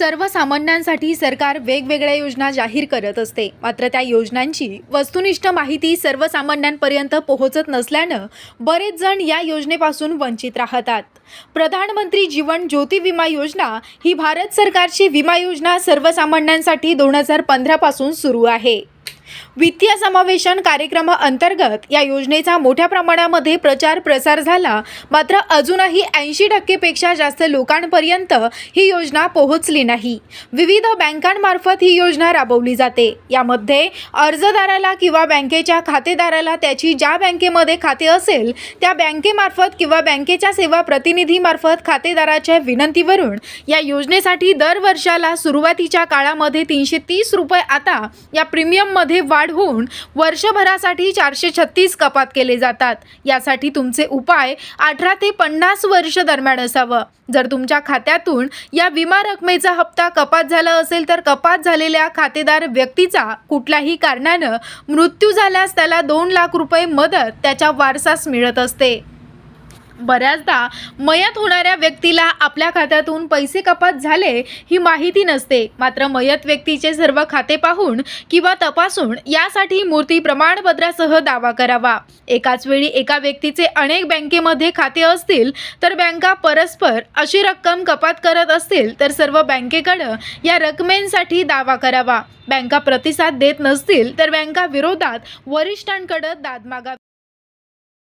सर्वसामान्यांसाठी सरकार वेगवेगळ्या योजना जाहीर करत असते. मात्र त्या योजनांची वस्तुनिष्ठ माहिती सर्वसामान्यांपर्यंत पोहोचत नसल्यानं बरेच जण या योजनेपासून वंचित राहतात. प्रधानमंत्री जीवन ज्योती विमा योजना ही भारत सरकारची विमा योजना सर्वसामान्यांसाठी दोन हजार पंधरापासून सुरू आहे. वित्तीय समावेशन कार्यक्रमाअंतर्गत या योजनेचा मोठ्या प्रमाणामध्ये प्रचार प्रसार झाला. मात्र अजूनही ऐंशी टक्केपेक्षा जास्त लोकांपर्यंत ही योजना पोहोचली नाही. विविध बँकांमार्फत ही योजना राबवली जाते. यामध्ये अर्जदाराला किंवा बँकेच्या खातेदाराला त्याची ज्या बँकेमध्ये खाते असेल त्या बँकेमार्फत किंवा बँकेच्या सेवा प्रतिनिधीमार्फत खातेदाराच्या विनंतीवरून या योजनेसाठी दर वर्षाला सुरुवातीच्या काळामध्ये तीनशे तीस रुपये आता या प्रीमियममध्ये वाढ होऊन वर्षभरासाठी चारशे छत्तीस कपात केले जातात. यासाठी तुमचे उपाय अठरा ते पन्नास वर्ष दरम्यान असावं. जर तुमच्या खात्यातून या विमा रकमेचा हप्ता कपात झाला असेल तर कपात झालेल्या खातेदार व्यक्तीचा कुठल्याही कारणानं मृत्यू झाल्यास त्याला दोन लाख रुपये मदत त्याच्या वारसास मिळत असते. बऱ्याचदा मयत होणाऱ्या व्यक्तीला आपल्या खात्यातून पैसे कपात झाले ही माहिती नसते. मात्र मयत व्यक्तीचे सर्व खाते पाहून किंवा तपासून यासाठी मूर्ती प्रमाणपत्रासह दावा करावा. एकाच वेळी एका व्यक्तीचे अनेक बँकेमध्ये खाते असतील तर बँका परस्पर अशी रक्कम कपात करत असतील तर सर्व बँकेकडं या रकमेंसाठी दावा करावा. बँका प्रतिसाद देत नसतील तर बँका विरोधात वरिष्ठांकडे दाद मागावी.